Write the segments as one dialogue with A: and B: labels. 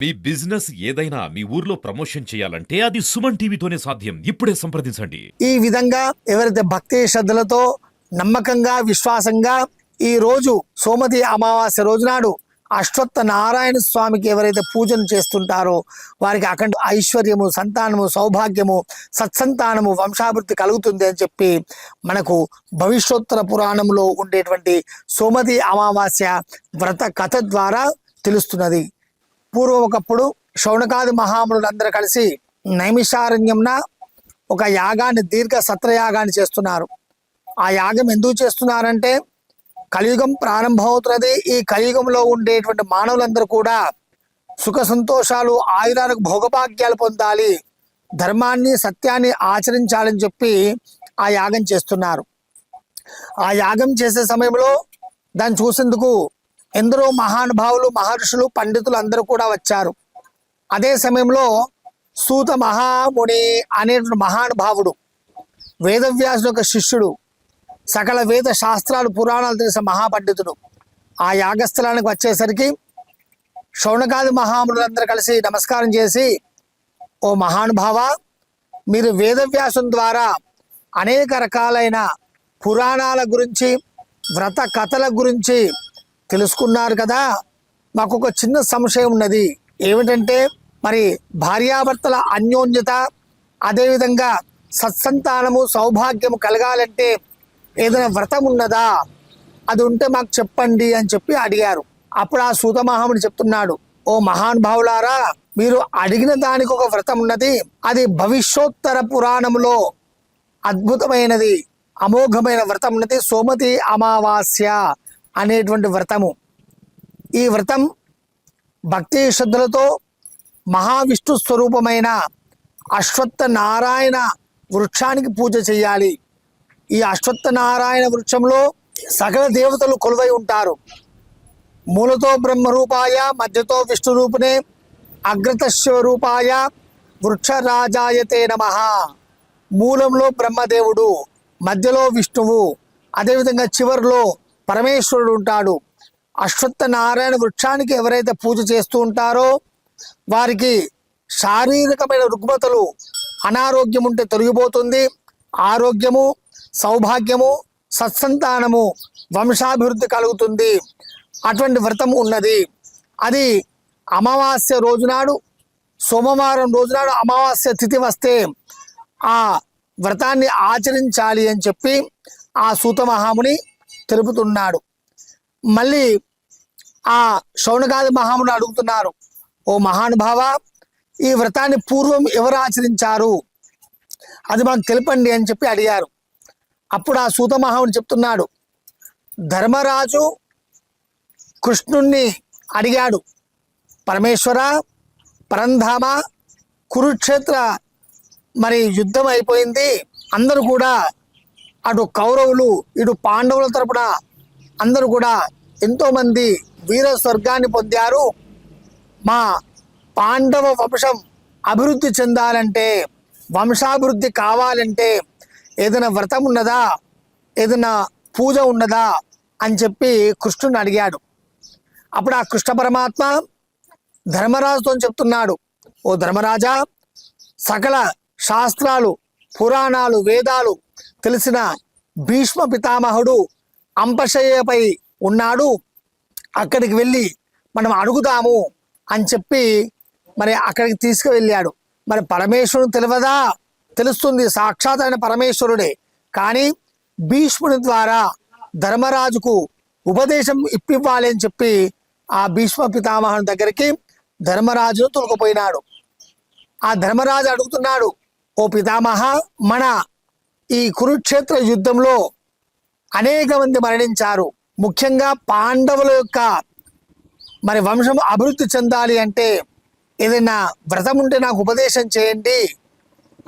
A: మీ business ఏదైనా మీ ఊర్లో promotion చేయాలంటే అది సుమన్ టీవీతోనే సాధ్యం. ఇప్పుడే సంప్రదించండి.
B: ఈ విధంగా ఎవరైతే భక్తి శ్రద్ధలతో నమ్మకంగా విశ్వాసంగా ఈ రోజు సోమతి అమావాస్య రోజు నాడు అశ్వత్థ నారాయణ స్వామికి ఎవరైతే పూజను చేస్తుంటారో వారికి అఖండ ఐశ్వర్యము సంతానము సౌభాగ్యము సత్సంతానము వంశాభివృద్ధి కలుగుతుంది అని చెప్పి మనకు భవిష్యోత్తర పురాణంలో ఉండేటువంటి సోమతి అమావాస్య వ్రత కథ ద్వారా తెలుస్తున్నది. పూర్వం ఒకప్పుడు శౌనకాది మహామునులందరూ కలిసి నైమిషారణ్యంన ఒక యాగాన్ని దీర్ఘ సత్రయాగాన్ని చేస్తున్నారు. ఆ యాగం ఎందుకు చేస్తున్నారంటే కలియుగం ప్రారంభమవుతున్నది. ఈ కలియుగంలో ఉండేటువంటి మానవులందరూ కూడా సుఖ సంతోషాలు ఆయురాలకు భోగభాగ్యాలు పొందాలి ధర్మాన్ని సత్యాన్ని ఆచరించాలని చెప్పి ఆ యాగం చేస్తున్నారు. ఆ యాగం చేసే సమయంలో దాన్ని చూసేందుకు ఎందరో మహానుభావులు మహర్షులు పండితులు అందరూ కూడా వచ్చారు. అదే సమయంలో సూత మహాముని అనే మహానుభావుడు వేదవ్యాసుడు యొక్క శిష్యుడు సకల వేద శాస్త్రాలు పురాణాలు తెలిసిన మహాపండితుడు ఆ యాగస్థలానికి వచ్చేసరికి శౌనకాది మహామునులందరూ కలిసి నమస్కారం చేసి ఓ మహానుభావ మీరు వేదవ్యాసం ద్వారా అనేక రకాలైన పురాణాల గురించి వ్రత కథల గురించి తెలుసుకున్నారు కదా మాకు ఒక చిన్న సంశయం ఉన్నది. ఏమిటంటే మరి భార్యాభర్తల అన్యోన్యత అదేవిధంగా సత్సంతానము సౌభాగ్యము కలగాలంటే ఏదైనా వ్రతం ఉన్నదా? అది ఉంటే మాకు చెప్పండి అని చెప్పి అడిగారు. అప్పుడు ఆ సూత మహాముడు చెప్తున్నాడు ఓ మహానుభావులారా మీరు అడిగిన దానికి ఒక వ్రతం ఉన్నది. అది భవిష్యోత్తర పురాణంలో అద్భుతమైనది అమోఘమైన వ్రతం ఉన్నది. సోమతి అమావాస్య అనేటువంటి వ్రతము. ఈ వ్రతం భక్తి శ్రద్ధలతో మహావిష్ణు స్వరూపమైన అశ్వత్థ నారాయణ వృక్షానికి పూజ చేయాలి. ఈ అశ్వత్థ నారాయణ వృక్షంలో సకల దేవతలు కొలువై ఉంటారు. మూలతో బ్రహ్మరూపాయ మధ్యతో విష్ణు రూపునే అగ్రత శివరూపాయ వృక్షరాజాయతే నమ. మూలంలో బ్రహ్మదేవుడు మధ్యలో విష్ణువు అదేవిధంగా చివరిలో పరమేశ్వరుడు ఉంటాడు. అశ్వత్థ నారాయణ వృక్షానికి ఎవరైతే పూజ చేస్తూ ఉంటారో వారికి శారీరకమైన రుగ్మతలు అనారోగ్యం ఉంటే తొలగిపోతుంది. ఆరోగ్యము సౌభాగ్యము సత్సంతానము వంశాభివృద్ధి కలుగుతుంది. అటువంటి వ్రతం ఉన్నది. అది అమావాస్య రోజునాడు సోమవారం రోజునాడు అమావాస్య తిథి వస్తే ఆ వ్రతాన్ని ఆచరించాలి అని చెప్పి ఆ సూత మహాముని తెలుపుతున్నాడు. మళ్ళీ ఆ శౌనగాది మహాముడు అడుగుతున్నారు ఓ మహానుభావ ఈ వ్రతాన్ని పూర్వం ఎవరు ఆచరించారు? అది మాకు తెలపండి అని చెప్పి అడిగారు. అప్పుడు ఆ సూత మహాముడు చెప్తున్నాడు ధర్మరాజు కృష్ణుణ్ణి అడిగాడు పరమేశ్వర పరంధామ కురుక్షేత్ర మరి యుద్ధం అయిపోయింది అందరూ కూడా అటు కౌరవులు ఇటు పాండవుల తరపున అందరూ కూడా ఎంతోమంది వీర స్వర్గాన్ని పొందారు. మా పాండవ వంశం అభివృద్ధి చెందాలంటే వంశాభివృద్ధి కావాలంటే ఏదైనా వ్రతం ఉన్నదా? ఏదైనా పూజ ఉన్నదా? అని చెప్పి కృష్ణుని అడిగాడు. అప్పుడు ఆ కృష్ణ పరమాత్మ ధర్మరాజుతో చెప్తున్నాడు. ఓ ధర్మరాజా సకల శాస్త్రాలు పురాణాలు వేదాలు తెలిసిన భీష్మ పితామహుడు అంపశయ్యపై ఉన్నాడు. అక్కడికి వెళ్ళి మనం అడుగుదాము అని చెప్పి మరి అక్కడికి తీసుకువెళ్ళాడు. మరి పరమేశ్వరుడు తెలియదా? తెలుస్తుంది. సాక్షాత్ ఆయన పరమేశ్వరుడే. కానీ భీష్ముని ద్వారా ధర్మరాజుకు ఉపదేశం ఇప్పివ్వాలి అని చెప్పి ఆ భీష్మ పితామహుని దగ్గరికి ధర్మరాజును తొలగిపోయినాడు ఆ ధర్మరాజు అడుగుతున్నాడు ఓ పితామహ మన ఈ కురుక్షేత్ర యుద్ధంలో అనేక మంది మరణించారు. ముఖ్యంగా పాండవుల యొక్క మరి వంశం అభివృద్ధి చెందాలి అంటే ఏదైనా వ్రతం ఉంటే నాకు ఉపదేశం చేయండి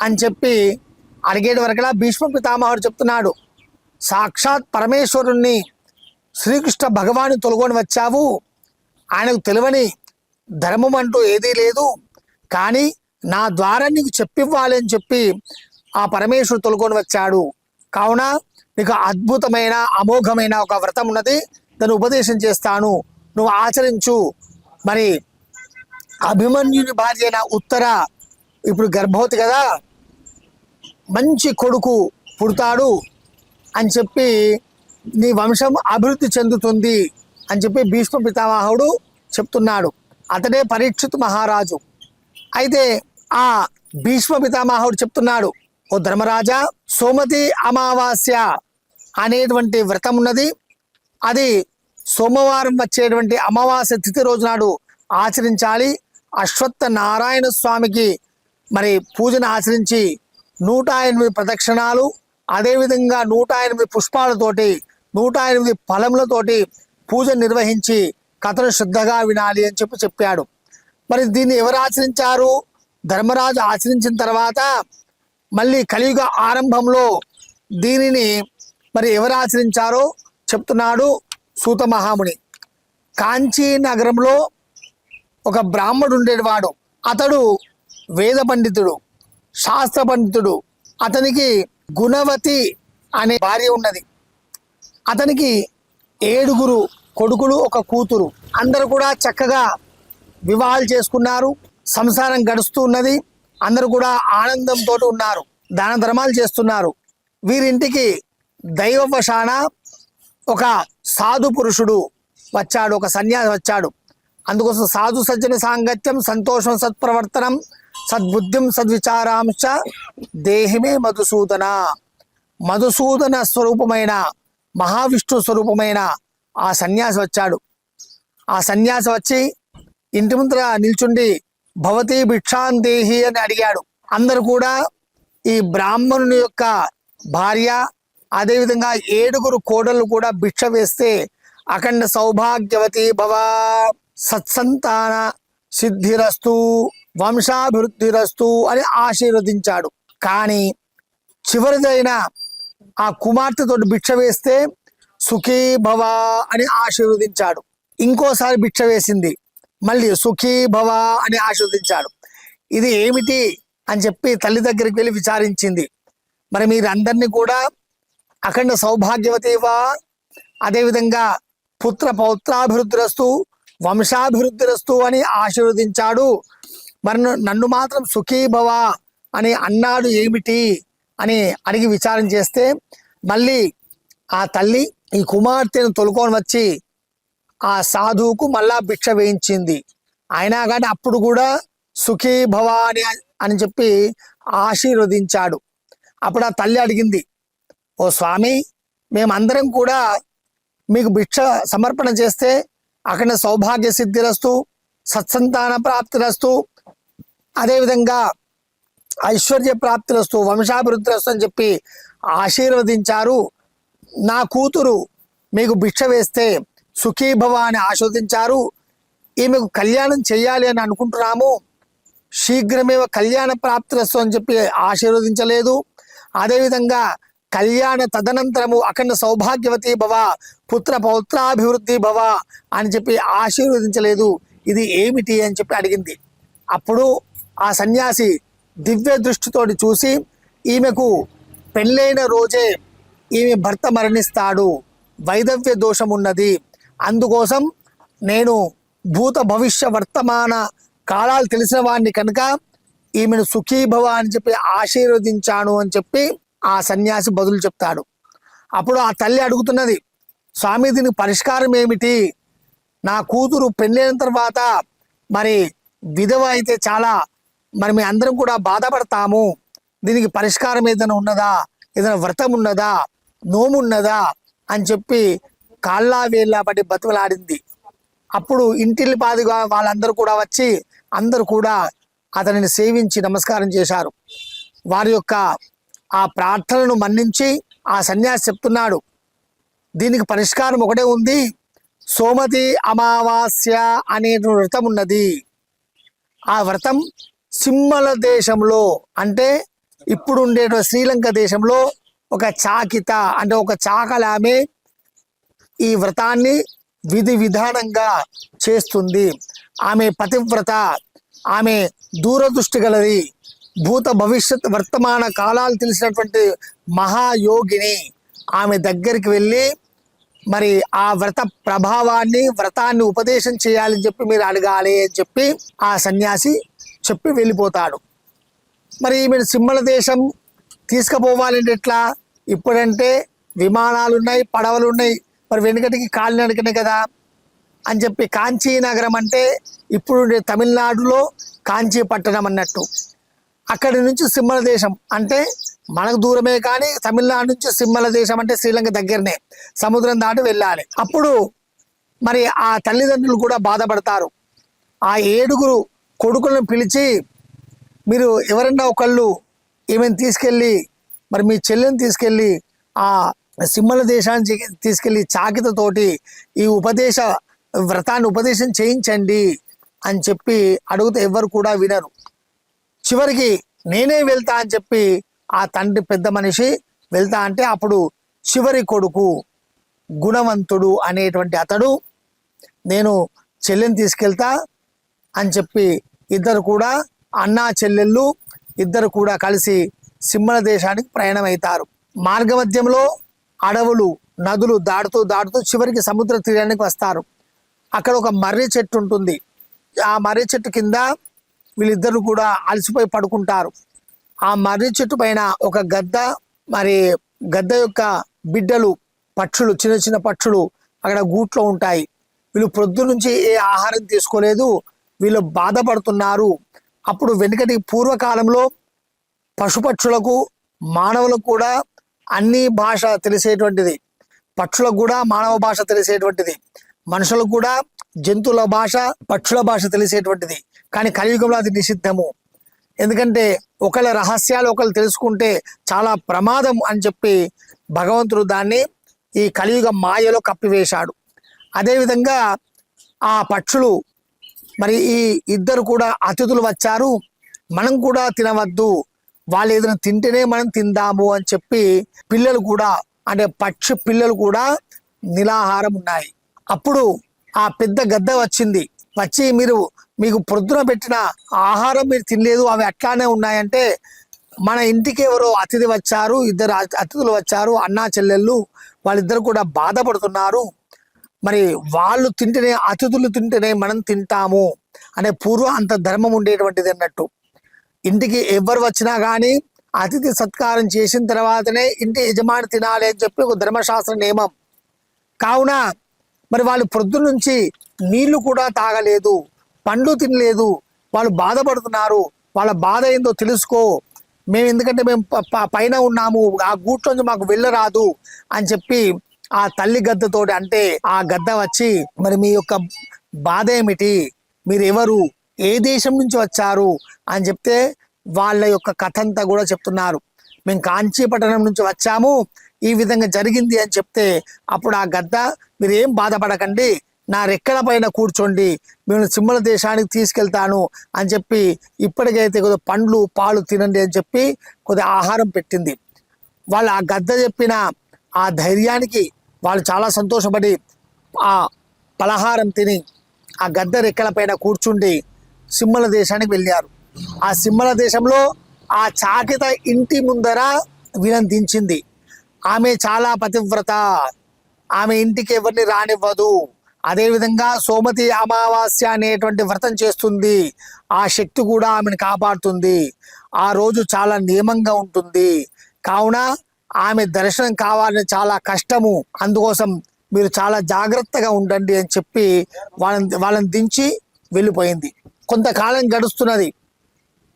B: అని చెప్పి అడిగేటి వరకలా భీష్మ పితామహుడు చెప్తున్నాడు. సాక్షాత్ పరమేశ్వరుణ్ణి శ్రీకృష్ణ భగవాను తొలగొని వచ్చావు. ఆయనకు తెలివని ధర్మం అంటూ ఏదీ లేదు. కానీ నా ద్వారా నీకు చెప్పివ్వాలి అని చెప్పి ఆ పరమేశ్వరుడు తొలగొని వచ్చాడు. కావున నీకు అద్భుతమైన అమోఘమైన ఒక వ్రతం ఉన్నది. దాన్ని ఉపదేశం చేస్తాను. నువ్వు ఆచరించు. మరి అభిమన్యుని భార్య అయిన ఉత్తర ఇప్పుడు గర్భవతి కదా? మంచి కొడుకు పుడతాడు అని చెప్పి నీ వంశం అభివృద్ధి చెందుతుంది అని చెప్పి భీష్మ పితామహుడు చెప్తున్నాడు. అతడే పరీక్షిత్ మహారాజు. అయితే ఆ భీష్మ పితామహుడు చెప్తున్నాడు ఓ ధర్మరాజా సోమతి అమావాస్య అనేటువంటి వ్రతం ఉన్నది. అది సోమవారం వచ్చేటువంటి అమావాస్య తిథి రోజు నాడు ఆచరించాలి. అశ్వత్థ నారాయణ స్వామికి మరి పూజను ఆచరించి నూట ఎనిమిది ప్రదక్షిణాలు అదేవిధంగా నూట ఎనిమిది పుష్పాలతోటి నూట ఎనిమిది ఫలములతోటి పూజ నిర్వహించి కథను శ్రద్ధగా వినాలి అని చెప్పి చెప్పాడు. మరి దీన్ని ఎవరు ఆచరించారు? ధర్మరాజు ఆచరించిన తర్వాత మళ్ళీ కలియుగ ఆరంభంలో దీనిని మరి ఎవరు ఆచరించారో చెప్తున్నాడు సూత మహాముని. కాంచీ నగరంలో ఒక బ్రాహ్మడు ఉండేవాడు. అతడు వేద పండితుడు శాస్త్ర పండితుడు. అతనికి గుణవతి అనే భార్య ఉన్నది. అతనికి ఏడుగురు కొడుకులు ఒక కూతురు. అందరూ కూడా చక్కగా వివాహాలు చేసుకున్నారు. సంసారం గడుస్తూ ఉన్నది. అందరూ కూడా ఆనందంతో ఉన్నారు. దాన ధర్మాలు చేస్తున్నారు. వీరింటికి దైవవశాన ఒక సాధు పురుషుడు వచ్చాడు. ఒక సన్యాసి వచ్చాడు. అందుకోసం సాధు సజ్జన సాంగత్యం సంతోషం సత్ప్రవర్తనం సద్బుద్ధిం సద్విచారాంశ దేహిమే మధుసూదన. మధుసూదన స్వరూపమైన మహావిష్ణు స్వరూపమైన ఆ సన్యాసి వచ్చాడు. ఆ సన్యాసి వచ్చి ఇంటి ముందర నిల్చుండి భవతి భిక్షాందేహి అని అడిగాడు. అందరు కూడా ఈ బ్రాహ్మణుని యొక్క భార్య అదేవిధంగా ఏడుగురు కోడలు కూడా భిక్ష వేస్తే అఖండ సౌభాగ్యవతి భవ సత్సంతాన సిద్ధిరస్తు వంశాభివృద్ధిరస్తు అని ఆశీర్వదించాడు. కానీ చివరిదైన ఆ కుమార్తెతో భిక్ష వేస్తే సుఖీ భవ అని ఆశీర్వదించాడు. ఇంకోసారి భిక్ష వేసింది. మళ్ళీ సుఖీ భవ అని ఆశీర్వదించాడు. ఇది ఏమిటి అని చెప్పి తల్లి దగ్గరికి వెళ్ళి విచారించింది. మరి మీరందరినీ కూడా అఖండ సౌభాగ్యవతేవా అదేవిధంగా పుత్ర పౌత్రాభివృద్ధిరస్తు వంశాభివృద్ధిరస్తు అని ఆశీర్వదించాడు. మరి నన్ను మాత్రం సుఖీభవ అని అన్నాడు ఏమిటి అని అడిగి విచారం చేస్తే మళ్ళీ ఆ తల్లి ఈ కుమార్తెను తొలుకొని వచ్చి ఆ సాధువుకు మళ్ళా భిక్ష వేయించింది. అయినా కానీ అప్పుడు కూడా సుఖీ భవ అని అని చెప్పి ఆశీర్వదించాడు. అప్పుడు ఆ తల్లి అడిగింది ఓ స్వామి మేమందరం కూడా మీకు భిక్ష సమర్పణ చేస్తే అక్కడ సౌభాగ్య సిద్ధిరస్తు సత్సంతాన ప్రాప్తిరస్తు అదేవిధంగా ఐశ్వర్య ప్రాప్తిరస్తు వంశాభివృద్ధిరస్తు అని చెప్పి ఆశీర్వదించారు. నా కూతురు మీకు భిక్ష వేస్తే సుఖీభవ అని ఆస్వాదించారు ఈమెకు కళ్యాణం చేయాలి అని అనుకుంటున్నాము. శీఘ్రమేవ కళ్యాణ ప్రాప్తిరస్తు అని చెప్పి ఆశీర్వదించలేదు. అదేవిధంగా కళ్యాణ తదనంతరము అఖండ సౌభాగ్యవతి భవ పుత్ర పౌత్రాభివృద్ధి భవ అని చెప్పి ఆశీర్వదించలేదు. ఇది ఏమిటి అని చెప్పి అడిగింది. అప్పుడు ఆ సన్యాసి దివ్య దృష్టితోటి చూసి ఈమెకు పెళ్ళైన రోజే ఈమె భర్త మరణిస్తాడు. వైదవ్య దోషం ఉన్నది అందుకోసం నేను భూత భవిష్య వర్తమాన కాలాలు తెలిసిన వాడిని కనుక ఈమెను సుఖీభవ అని చెప్పి ఆశీర్వదించాను అని చెప్పి ఆ సన్యాసి బదులు చెప్తాడు. అప్పుడు ఆ తల్లి అడుగుతున్నది స్వామి దీనికి పరిష్కారం ఏమిటి? నా కూతురు పెళ్ళైన తర్వాత మరి విధవ అయితే చాలా మరి మీ అందరం కూడా బాధపడతాము. దీనికి పరిష్కారం ఏదైనా ఉన్నదా? ఏదైనా వ్రతం ఉన్నదా? నోము ఉన్నదా అని చెప్పి కాళ్ళా వేళ్ళ పడి బతుకులాడింది. అప్పుడు ఇంటిల్లి పాదిగా వాళ్ళందరూ కూడా వచ్చి అందరూ కూడా అతనిని సేవించి నమస్కారం చేశారు. వారి యొక్క ఆ ప్రార్థనను మన్నించి ఆ సన్యాసి చెప్తున్నాడు. దీనికి పరిష్కారం ఒకటే ఉంది. సోమతి అమావాస్య అనే వ్రతం ఉన్నది. ఆ వ్రతం సింహల దేశంలో అంటే ఇప్పుడు ఉండే శ్రీలంక దేశంలో ఒక చాకిత అంటే ఒక చాకలామె ఈ వ్రతాన్ని విధి విధానంగా చేస్తుంది. ఆమె పతివ్రత ఆమె దూరదృష్టి గలది భూత భవిష్యత్ వర్తమాన కాలాలు తెలిసినటువంటి మహాయోగిని. ఆమె దగ్గరికి వెళ్ళి మరి ఆ వ్రత ప్రభావాన్ని వ్రతాన్ని ఉపదేశం చేయాలని చెప్పి మీరు అడగాలి అని చెప్పి ఆ సన్యాసి చెప్పి వెళ్ళిపోతాడు. మరి మీరు సింహల దేశం తీసుకుపోవాలంటే ఎట్లా? ఇప్పుడంటే విమానాలు ఉన్నాయి పడవలు ఉన్నాయి మరి వెనుకటికి కాలినడకనే కదా అని చెప్పి కాంచీ నగరం అంటే ఇప్పుడు తమిళనాడులో కాంచీ పట్టణం అన్నట్టు. అక్కడి నుంచి సింహల దేశం అంటే మనకు దూరమే కానీ తమిళనాడు నుంచి సింహల దేశం అంటే శ్రీలంక దగ్గరనే. సముద్రం దాటి వెళ్ళాలి. అప్పుడు మరి ఆ తల్లిదండ్రులు కూడా బాధపడతారు. ఆ ఏడుగురు కొడుకులను పిలిచి మీరు ఎవరన్నా ఒకళ్ళు ఈమెను తీసుకెళ్ళి మరి మీ చెల్లెని తీసుకెళ్ళి ఆ సింహల దేశానికి తీసుకెళ్ళి చాకితతోటి ఈ ఉపదేశ వ్రతాన్ని ఉపదేశం చేయించండి అని చెప్పి అడిగితే ఎవ్వరు కూడా వినరు. చివరికి నేనే వెళ్తా అని చెప్పి ఆ తండ్రి పెద్ద మనిషి వెళ్తా అంటే అప్పుడు చివరి కొడుకు గుణవంతుడు అనేటువంటి అతడు నేను చెల్లెని తీసుకెళ్తా అని చెప్పి ఇద్దరు కూడా అన్నా చెల్లెళ్ళు ఇద్దరు కూడా కలిసి సింహల దేశానికి ప్రయాణం అవుతారు మార్గ మధ్యంలో అడవులు నదులు దాటుతూ దాటుతూ చివరికి సముద్ర తీరానికి వస్తారు. అక్కడ ఒక మర్రి చెట్టు ఉంటుంది. ఆ మర్రి చెట్టు కింద వీళ్ళిద్దరు కూడా అలసిపోయి పడుకుంటారు. ఆ మర్రి చెట్టు పైన ఒక గద్ద మరి గద్ద యొక్క బిడ్డలు పక్షులు చిన్న చిన్న పక్షులు అక్కడ గూట్లో ఉంటాయి. వీళ్ళు ప్రొద్దు నుంచి ఏ ఆహారం తీసుకోలేదు. వీళ్ళు బాధపడుతున్నారు. అప్పుడు వెనుకటి పూర్వకాలంలో పశుపక్షులకు మానవులకు కూడా అన్ని భాష తెలిసేటువంటిది. పక్షులకు కూడా మానవ భాష తెలిసేటువంటిది. మనుషులకు కూడా జంతువుల భాష పక్షుల భాష తెలిసేటువంటిది. కానీ కలియుగంలో అది నిషిద్ధము. ఎందుకంటే ఒకళ్ళ రహస్యాలు ఒకళ్ళు తెలుసుకుంటే చాలా ప్రమాదం అని చెప్పి భగవంతుడు దాన్ని ఈ కలియుగ మాయలో కప్పివేశాడు. అదేవిధంగా ఆ పక్షులు మరి ఈ ఇద్దరు కూడా అతిథులు వచ్చారు. మనం కూడా తినవద్దు. వాళ్ళు ఏదైనా తింటేనే మనం తిందాము అని చెప్పి పిల్లలు కూడా అంటే పక్షి పిల్లలు కూడా నిలాహారం ఉన్నాయి. అప్పుడు ఆ పెద్ద గద్ద వచ్చింది. వచ్చి మీరు మీకు ప్రొద్దున పెట్టిన ఆహారం మీరు తినలేదు అవి అట్లానే ఉన్నాయంటే మన ఇంటికి ఎవరో అతిథి వచ్చారు ఇద్దరు అతిథులు వచ్చారు అన్నా చెల్లెళ్ళు వాళ్ళిద్దరు కూడా బాధపడుతున్నారు. మరి వాళ్ళు తింటేనే అతిథులు తింటేనే మనం తింటాము అనే పూర్వ అంత ధర్మం ఉండేటువంటిది అన్నట్టు. ఇంటికి ఎవరు వచ్చినా కానీ అతిథి సత్కారం చేసిన తర్వాతనే ఇంటి యజమాని తినాలి అని చెప్పి ఒక ధర్మశాస్త్ర నియమం. కావున మరి వాళ్ళు ప్రొద్దు నుంచి నీళ్ళు కూడా తాగలేదు పండ్లు తినలేదు వాళ్ళు బాధపడుతున్నారు. వాళ్ళ బాధ ఏందో తెలుసుకో. మేము ఎందుకంటే మేము ప- ప- పైన ఉన్నాము ఆ గూట్లోంచి మాకు వెళ్ళరాదు అని చెప్పి ఆ తల్లి గద్దతోటి అంటే ఆ గద్ద వచ్చి మరి మీ యొక్క బాధ ఏమిటి? మీరు ఎవరు? ఏ దేశం నుంచి వచ్చారు? అని చెప్తే వాళ్ళ యొక్క కథ అంతా కూడా చెప్తున్నారు. మేము కాంచీపట్టణం నుంచి వచ్చాము. ఈ విధంగా జరిగింది అని చెప్తే అప్పుడు ఆ గద్ద మీరు ఏం బాధపడకండి. నా రెక్కల పైన కూర్చోండి. మేము సింహల దేశానికి తీసుకెళ్తాను అని చెప్పి ఇప్పటికైతే కొద్దిగా పండ్లు పాలు తినండి అని చెప్పి కొద్దిగా ఆహారం పెట్టింది. వాళ్ళు ఆ గద్ద చెప్పిన ఆ ధైర్యానికి వాళ్ళు చాలా సంతోషపడి ఆ పలహారం తిని ఆ గద్ద రెక్కల పైన కూర్చుండి సింహల దేశానికి వెళ్ళారు. ఆ సింహల దేశంలో ఆ చాకిత ఇంటి ముందర వీళ్ళని దించింది. ఆమె చాలా పతివ్రత. ఆమె ఇంటికి ఎవరిని రానివ్వదు. అదేవిధంగా సోమతి అమావాస్య అనేటువంటి వ్రతం చేస్తుంది. ఆ శక్తి కూడా ఆమెను కాపాడుతుంది. ఆ రోజు చాలా నియమంగా ఉంటుంది. కావున ఆమె దర్శనం కావాలని చాలా కష్టము. అందుకోసం మీరు చాలా జాగ్రత్తగా ఉండండి అని చెప్పి వాళ్ళని వాళ్ళని దించి వెళ్ళిపోయింది. కొంతకాలం గడుస్తున్నది.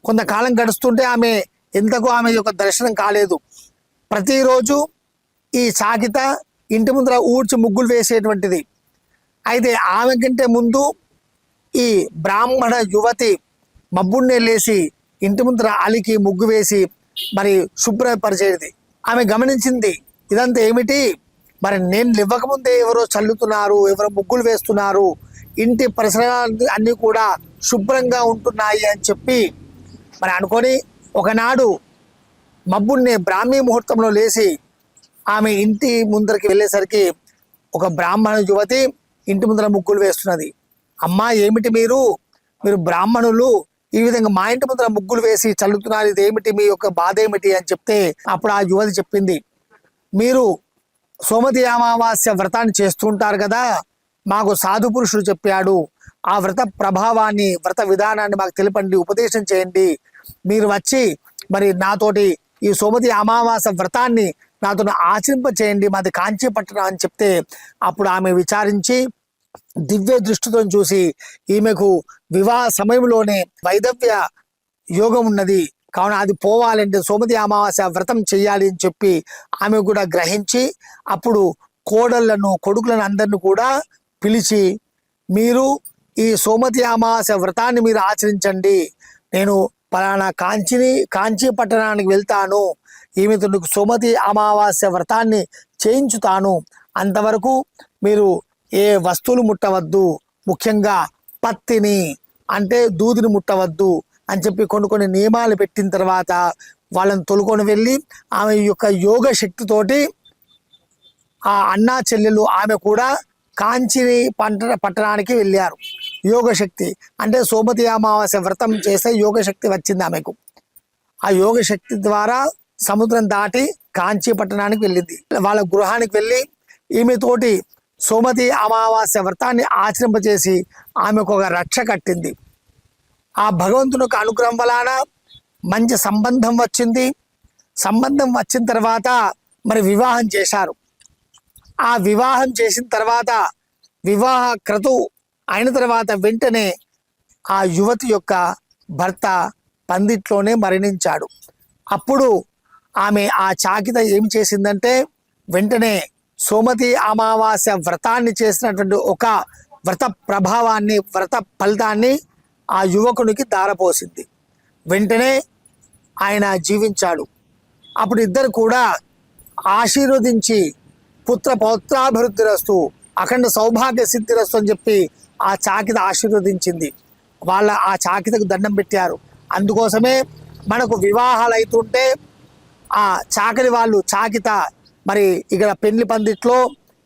B: కొంతకాలం గడుస్తుంటే ఆమె ఎంతకు ఆమె యొక్క దర్శనం కాలేదు. ప్రతిరోజు ఈ సాగిత ఇంటి ముందర ఊడ్చి ముగ్గులు వేసేటువంటిది. అయితే ఆమె కంటే ముందు ఈ బ్రాహ్మణ యువతి మబ్బున్నే లేసి ఇంటి ముందర అలికి ముగ్గు వేసి మరి శుభ్రపరిచేది. ఆమె గమనించింది ఇదంతా ఏమిటి? మరి నేను ఇవ్వకముందే ఎవరో చల్లుతున్నారు ఎవరో ముగ్గులు వేస్తున్నారు ఇంటి పరిసరాలు అన్నీ కూడా శుభ్రంగా ఉంటున్నాయి అని చెప్పి మరి అనుకొని ఒకనాడు మబ్బున్నే బ్రాహ్మీ ముహూర్తంలో లేచి ఆమె ఇంటి ముందరికి వెళ్ళేసరికి ఒక బ్రాహ్మణ యువతి ఇంటి ముందర ముగ్గులు వేస్తున్నది. అమ్మా ఏమిటి మీరు? మీరు బ్రాహ్మణులు ఈ విధంగా మా ఇంటి ముందర ముగ్గులు వేసి చల్లుతున్నారు. ఇది ఏమిటి మీ యొక్క బాధ ఏమిటి? అని చెప్తే అప్పుడు ఆ యువతి చెప్పింది మీరు సోమతి అమావాస్య వ్రతాన్ని చేస్తుంటారు కదా? మాకు సాధు పురుషుడు చెప్పాడు. ఆ వ్రత ప్రభావాన్ని వ్రత విధానాన్ని మాకు తెలిపండి ఉపదేశం చేయండి. మీరు వచ్చి మరి నాతోటి ఈ సోమతి అమావాస్య వ్రతాన్ని నాతో ఆచరింప చేయండి మాది కాంచీ పట్టణం అని చెప్తే అప్పుడు ఆమె విచారించి దివ్య దృష్టితో చూసి ఈమెకు వివాహ సమయంలోనే వైదవ్య యోగం ఉన్నది. కావున అది పోవాలంటే సోమతి అమావాస్య వ్రతం చేయాలి అని చెప్పి ఆమె కూడా గ్రహించి అప్పుడు కోడళ్ళను కొడుకులను అందరిని కూడా పిలిచి మీరు ఈ సోమతి అమావాస్య వ్రతాన్ని మీరు ఆచరించండి. నేను పలానా కాంచిని కాంచీ పట్టణానికి వెళ్తాను. ఈమెతో నీకు సోమతి అమావాస్య వ్రతాన్ని చేయించుతాను. అంతవరకు మీరు ఏ వస్తువులు ముట్టవద్దు. ముఖ్యంగా పత్తిని అంటే దూదిని ముట్టవద్దు అని చెప్పి కొన్ని కొన్ని నియమాలు పెట్టిన తర్వాత వాళ్ళని తొలుకొని వెళ్ళి ఆమె యొక్క యోగ శక్తితోటి ఆ అన్నా చెల్లెలు ఆమె కూడా కాంచిని పంట పట్టణానికి వెళ్ళారు. యోగ శక్తి అంటే సోమతి అమావాస్య వ్రతం చేస్తే యోగ శక్తి వచ్చింది ఆమెకు. ఆ యోగ శక్తి ద్వారా సముద్రం దాటి కాంచీ పట్టణానికి వెళ్ళింది. వాళ్ళ గృహానికి వెళ్ళి ఈమెతోటి సోమతి అమావాస్య వ్రతాన్ని ఆచరింపజేసి ఆమెకు ఒక రక్ష కట్టింది. ఆ భగవంతుని యొక్క అనుగ్రహం వలన మంచి సంబంధం వచ్చింది. సంబంధం వచ్చిన తర్వాత మరి వివాహం చేశారు. ఆ వివాహం చేసిన తర్వాత వివాహ క్రతువు అయిన తర్వాత వెంటనే ఆ యువతి యొక్క భర్త పందిట్లోనే మరణించాడు. అప్పుడు ఆమె ఆ చాకిత ఏం చేసిందంటే వెంటనే సోమతి అమావాస్య వ్రతాన్ని చేసినటువంటి ఒక వ్రత ప్రభావాన్ని వ్రత ఫలితాన్ని ఆ యువకునికి దారపోసింది. వెంటనే ఆయన జీవించాడు. అప్పుడు ఇద్దరు కూడా ఆశీర్వదించి పుత్ర పౌత్రాభివృద్ధిరస్తు అఖండ సౌభాగ్య సిద్ధిరస్తు అని చెప్పి ఆ చాకిత ఆశీర్వదించింది. వాళ్ళ ఆ చాకితకు దండం పెట్టారు. అందుకోసమే మనకు వివాహాలు అవుతుంటే ఆ చాకలి వాళ్ళు చాకిత మరి ఇక్కడ పెళ్ళి పందిట్లో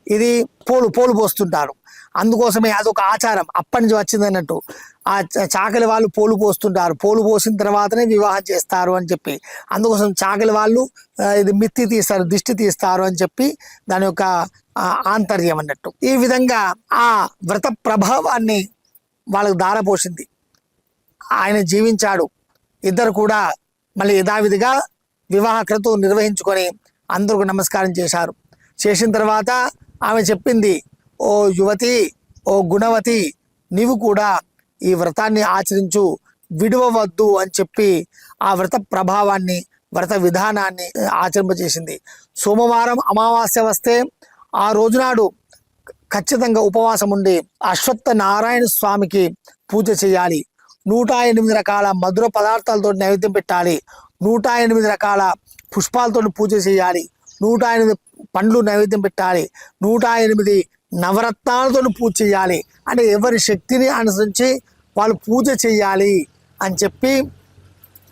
B: ఇది పోలు పోలు పోస్తుంటారు. అందుకోసమే అదొక ఆచారం. అప్పటి నుంచి వచ్చింది అన్నట్టు. ఆ చాకలి వాళ్ళు పోలు పోస్తుంటారు. పోలు పోసిన తర్వాతనే వివాహం చేస్తారు అని చెప్పి. అందుకోసం చాకలి వాళ్ళు ఇది మిత్తి తీస్తారు దిష్టి తీస్తారు అని చెప్పి దాని యొక్క ఆంతర్యం అన్నట్టు. ఈ విధంగా ఆ వ్రత ప్రభావాన్ని వాళ్ళకు దారపోసింది ఆయన జీవించాడు. ఇద్దరు కూడా మళ్ళీ యథావిధిగా వివాహ క్రతువు నిర్వహించుకొని అందరికి నమస్కారం చేశారు. చేసిన తర్వాత ఆమె చెప్పింది ఓ యువతి ఓ గుణవతి నీవు కూడా ఈ వ్రతాన్ని ఆచరించు విడవవద్దు అని చెప్పి ఆ వ్రత ప్రభావాన్ని వ్రత విధానాన్ని ఆచరింపజేసింది. సోమవారం అమావాస్య వస్తే ఆ రోజునాడు ఖచ్చితంగా ఉపవాసం ఉండి అశ్వత్థ నారాయణ స్వామికి పూజ చేయాలి. నూట ఎనిమిది రకాల మధుర పదార్థాలతో నైవేద్యం పెట్టాలి. నూట ఎనిమిది రకాల పుష్పాలతో పూజ చేయాలి. నూట ఎనిమిది పండ్లు నైవేద్యం పెట్టాలి. నూట ఎనిమిది నవరత్నాలతో పూజ చేయాలి. అంటే ఎవరి శక్తిని అనుసరించి వాళ్ళు పూజ చేయాలి అని చెప్పి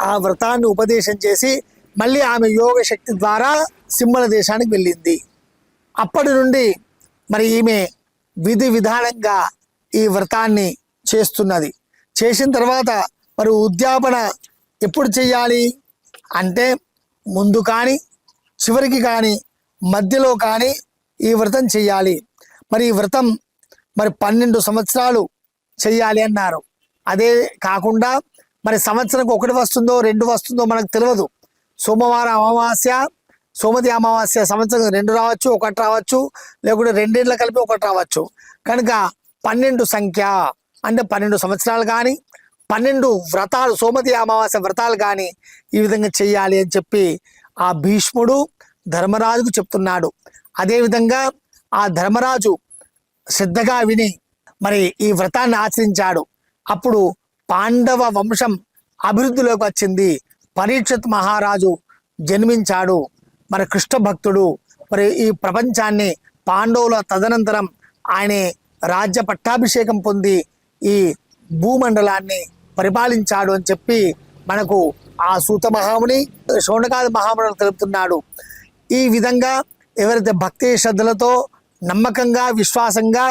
B: ఆ వ్రతాన్ని ఉపదేశం చేసి మళ్ళీ ఆమె యోగ శక్తి ద్వారా సింహల దేశానికి వెళ్ళింది. అప్పటి నుండి మరి ఈమె విధి విధానంగా ఈ వ్రతాన్ని చేస్తున్నది. చేసిన తర్వాత మరి ఉద్యాపన ఎప్పుడు చేయాలి అంటే ముందు కానీ చివరికి కానీ మధ్యలో కానీ ఈ వ్రతం చేయాలి. మరి ఈ వ్రతం మరి పన్నెండు సంవత్సరాలు చెయ్యాలి అన్నారు. అదే కాకుండా మరి సంవత్సరంకి ఒకటి వస్తుందో రెండు వస్తుందో మనకు తెలియదు సోమవారం అమావాస్య సోమతి అమావాస్య సంవత్సరం రెండు రావచ్చు ఒకటి రావచ్చు లేకుంటే రెండేళ్ళ కలిపి ఒకటి రావచ్చు. కనుక పన్నెండు సంఖ్య అంటే పన్నెండు సంవత్సరాలు కానీ పన్నెండు వ్రతాలు సోమతి అమావాస్య వ్రతాలు కానీ ఈ విధంగా చెయ్యాలి అని చెప్పి ఆ భీష్ముడు ధర్మరాజుకు చెప్తున్నాడు. అదేవిధంగా ఆ ధర్మరాజు శ్రద్ధగా విని మరి ఈ వ్రతాన్ని ఆచరించాడు. అప్పుడు పాండవ వంశం అభివృద్ధిలోకి వచ్చింది. పరీక్షిత్ మహారాజు జన్మించాడు. మరి కృష్ణ భక్తుడు మరి ఈ ప్రపంచాన్ని పాండవుల తదనంతరం ఆయనే రాజ్య పట్టాభిషేకం పొంది ఈ భూమండలాన్ని పరిపాలించాడు అని చెప్పి మనకు ఆ సూత మహాముని శోణకాది మహామునులు తెలుపుతున్నాడు. ఈ విధంగా ఎవరైతే భక్తి శ్రద్ధలతో నమ్మకంగా విశ్వాసంగా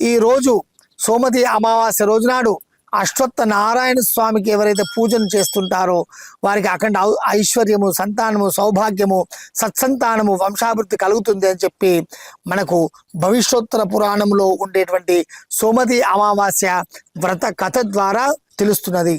B: ఈ రోజు సోమతి అమావాస్య రోజు నాడు అశ్వత్థ నారాయణ స్వామికి ఎవరైతే పూజను చేస్తుంటారో వారికి అఖండ ఐశ్వర్యము సంతానము సౌభాగ్యము సత్సంతానము వంశాభివృద్ధి కలుగుతుంది అని చెప్పి మనకు భవిష్యోత్తర పురాణంలో ఉండేటువంటి సోమతి అమావాస్య వ్రత కథ ద్వారా తెలుస్తున్నది.